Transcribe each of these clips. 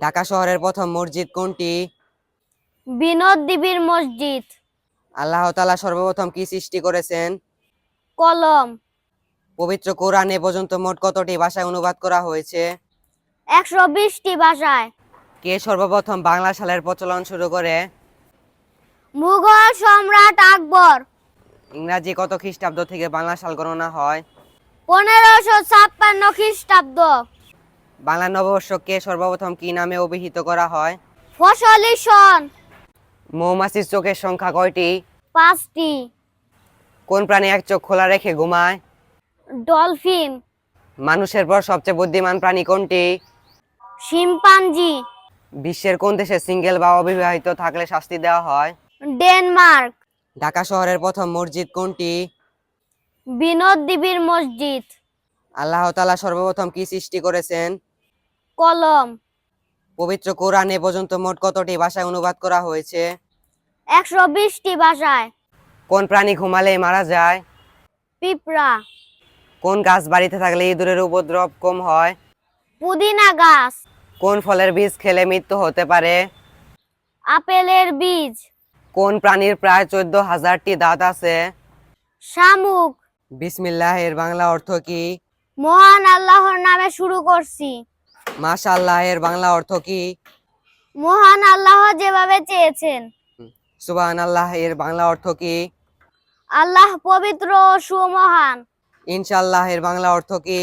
ঢাকা শহরের প্রথম মসজিদ কোনটি? বিনোদ দেবীর মসজিদ। আল্লাহ তাআলা সর্বপ্রথম কি সৃষ্টি করেছেন? কলম। পবিত্র কোরআন এ পর্যন্ত মোট কতটি ভাষায় অনুবাদ করা হয়েছে? একশো বিশটি ভাষায়। কে সর্বপ্রথম বাংলা সালের প্রচলন শুরু করে? মুঘল সম্রাট আকবর। ইংরাজি কত খ্রিস্টাব্দ থেকে বাংলা সাল গণনা হয়? পনেরোশো ছাপ্পান্ন খ্রিস্টাব্দ। বাংলা নববর্ষকে সর্বপ্রথম কি নামে অভিহিত করা হয়? ফসলি সন মৌমাছির চোখের সংখ্যা কয়টি? পাঁচটি। কোন প্রাণী এক চোখ খোলা রেখে ঘুমায়? ডলফিন। মানুষের পর সবচেয়ে বুদ্ধিমান প্রাণী কোনটি? শিম্পাঞ্জি। বিশ্বের কোন দেশে সিঙ্গেল বা অবিবাহিত থাকলে শাস্তি দেওয়া হয়? ডেনমার্ক। ঢাকা শহরের প্রথম মসজিদ কোনটি? বিনোদ দেবীর মসজিদ। আল্লাহ তাআলা সর্বপ্রথম কি সৃষ্টি করেছেন? কলম। পবিত্র কোরআন এ পর্যন্ত মোট কতটি ভাষায় অনুবাদ করা হয়েছে? একশো বিশটি ভাষায়। কোন প্রাণী ঘুমালে মারা যায়? পিঁপড়া। কোন গাছ বাড়িতে থাকলে ইঁদুরের উপদ্রব কম হয়? পুদিনা গাছ। কোন ফলের বীজ খেলে মৃত্যু হতে পারে? আপেলের বীজ। কোন প্রাণীর প্রায় চোদ্দ হাজারটি দাঁত আছে? শামুক। বিসমিল্লাহ এর বাংলা অর্থ কি? মহান আল্লাহর নামে শুরু করছি। মাশাআল্লাহ এর বাংলা অর্থ কি? মহান আল্লাহ যেভাবে চেয়েছেন। সুবহান আল্লাহ এর বাংলা অর্থ কি? আল্লাহ পবিত্র সুমহান। ইনশাআল্লাহ এর বাংলা অর্থ কি?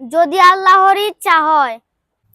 যদি আল্লাহর ইচ্ছা হয়।